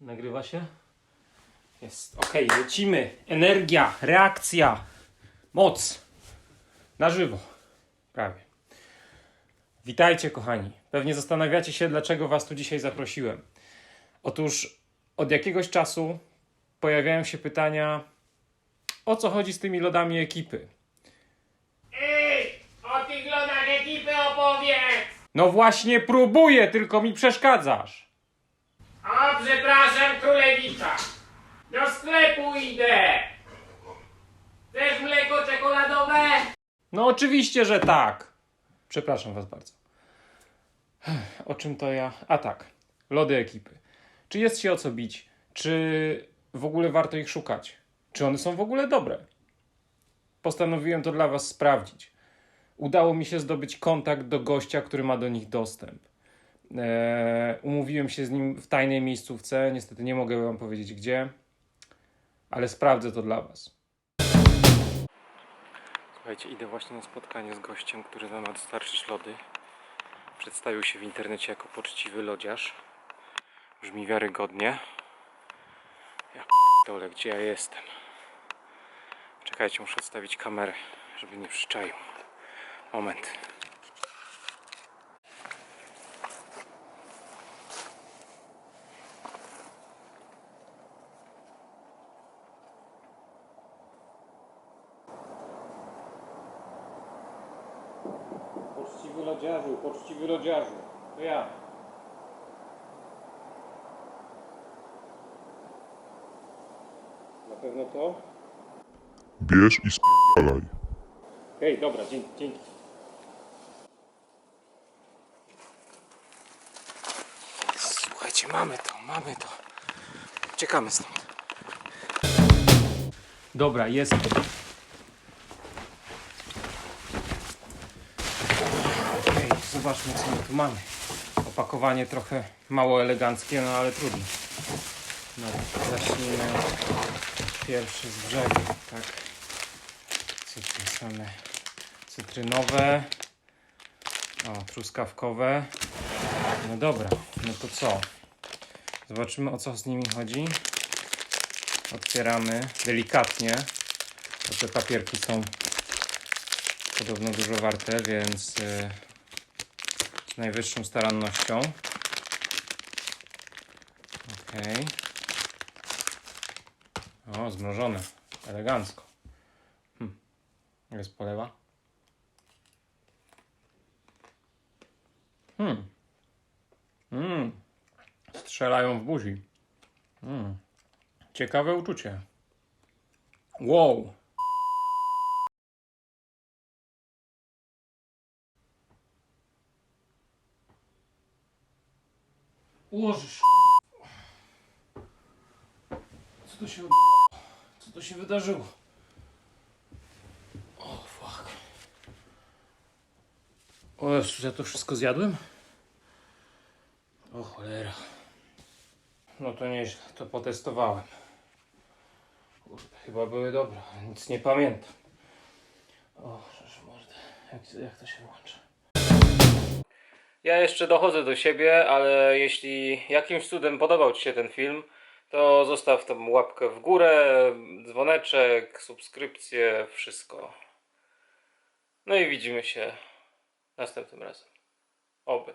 Nagrywa się? Jest. Okej, lecimy. Energia, reakcja, moc. Na żywo. Prawie. Witajcie, kochani. Pewnie zastanawiacie się, dlaczego Was tu dzisiaj zaprosiłem. Otóż od jakiegoś czasu pojawiają się pytania, o co chodzi z tymi lodami ekipy. Ej, o tych lodach ekipy opowiedz! No właśnie próbuję, tylko mi przeszkadzasz. Przepraszam, królewicza. Do sklepu idę. Chcesz mleko czekoladowe? No oczywiście, że tak. Przepraszam was bardzo. O czym to ja? A tak, lody ekipy. Czy jest się o co bić? Czy w ogóle warto ich szukać? Czy one są w ogóle dobre? Postanowiłem to dla was sprawdzić. Udało mi się zdobyć kontakt do gościa, który ma do nich dostęp. Eee, umówiłem się z nim w tajnej miejscówce. Niestety nie mogę wam powiedzieć gdzie, ale sprawdzę to dla was. Słuchajcie, idę właśnie na spotkanie z gościem, który nam ma dostarczyć lody. Przedstawił się w internecie jako poczciwy lodziarz. Brzmi wiarygodnie. Ja dole, gdzie ja jestem? Czekajcie, muszę odstawić kamerę, żeby nie przyczaił. Moment. Poczciwy lodziarzu, poczciwy lodziarzu. To ja. Na pewno to? Bierz i spalaj. Hej, dobra, dzięki. dzięki. Słuchajcie, mamy to, mamy to. Czekamy stąd. Dobra, jest to. Okej, zobaczmy co my tu mamy. Opakowanie trochę mało eleganckie, no ale trudno. No, zacznijmy pierwszy z brzegu, tak. Co same cytrynowe, o, truskawkowe. No dobra, no to co? Zobaczymy o co z nimi chodzi. Otwieramy delikatnie, bo te papierki są podobno dużo warte, więc y, najwyższą starannością. Okej. O, zmrożone. Elegancko. Jest polewa. Hmm. Mm. Strzelają w buzi. Mm. Ciekawe uczucie. Wow. Ułożysz. Co to się? Co to się wydarzyło? O, fuck. O ja to wszystko zjadłem? O cholera. No to nieźle, to potestowałem. Kurde, chyba były dobre, nic nie pamiętam. O, rzecz mordę. Jak, jak to się włącza? Ja jeszcze dochodzę do siebie, ale jeśli jakimś cudem podobał Ci się ten film, to zostaw tą łapkę w górę, dzwoneczek, subskrypcję, wszystko. No i widzimy się następnym razem. Oby.